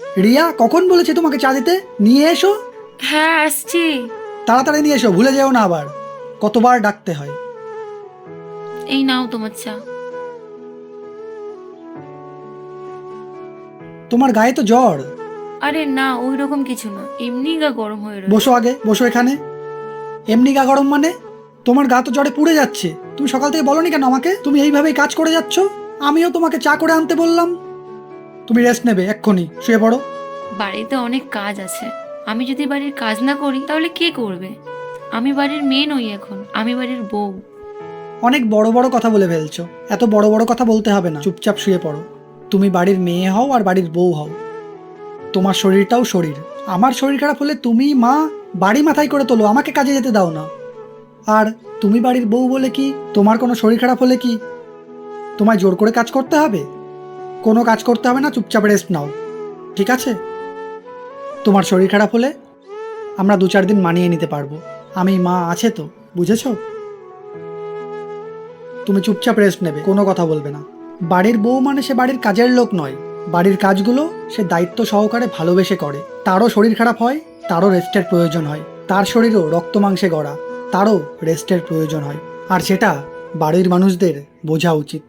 রিয়া কখন বলেছে তোমাকে চা দিতে? নিয়ে এসো। হ্যাঁ আসছি। তাড়াতাড়ি নিয়ে এসো ভুলে যেও না আবার। কতবার ডাকতে হয়। এই নাও তোমার চা। তোমার গায়ে তো জ্বর। আরে না ওই রকম কিছু না। এমনি গা গরম হয়ে রয়েছে। বসো আগে বসো এখানে। এমনি গা গরম মানে? তোমার গা তো জ্বরে পুড়ে যাচ্ছে। তুমি সকাল থেকে বলো বলনি কেন আমাকে? তুমি এইভাবেই কাজ করে যাচ্ছ? আমিও তোমাকে চা করে আনতে বললাম। তুমি রেস্ট নেবে এক্ষুনি। শুয়ে পড়ো। বাড়িতে অনেক কাজ আছে। আমি যদি বাড়ির কাজ না করি তাহলে কে করবে? আমি বাড়ির মেয়ে নই এখন। আমি বাড়ির বউ। অনেক বড় বড় কথা বলে ফেলছো। এত বড় বড় কথা বলতে হবে না। চুপচাপ শুয়ে পড়ো। তুমি বাড়ির মেয়ে হও আর বাড়ির বউ হও। তোমার শরীরটাও শরীর। আমার শরীর খারাপ হলে তুমি মা বাড়ি মাথায় করে তোলো। আমাকে কাজে যেতে দাও না। আর তুমি বাড়ির বউ বলে কি? তোমার কোনো শরীর খারাপ হলে কি? তোমায় জোর করে কাজ করতে হবে? কোনো কাজ করতে হবে না, চুপচাপ রেস্ট নাও। ঠিক আছে? তোমার শরীর খারাপ হলে আমরা দু চার দিন মানিয়ে নিতে পারব। আমি মা আছে তো, বুঝেছ? তুমি চুপচাপ রেস্ট নেবে, কোনো কথা বলবে না। বাড়ির বউ মানে সে বাড়ির কাজের লোক নয়। বাড়ির কাজগুলো সে দায়িত্ব সহকারে ভালোবেসে করে। তারও শরীর খারাপ হয়, তারও রেস্টের প্রয়োজন হয়। তার শরীরও রক্ত মাংসে গড়া, তারও রেস্টের প্রয়োজন হয়। আর সেটা বাড়ির মানুষদের বোঝা উচিত।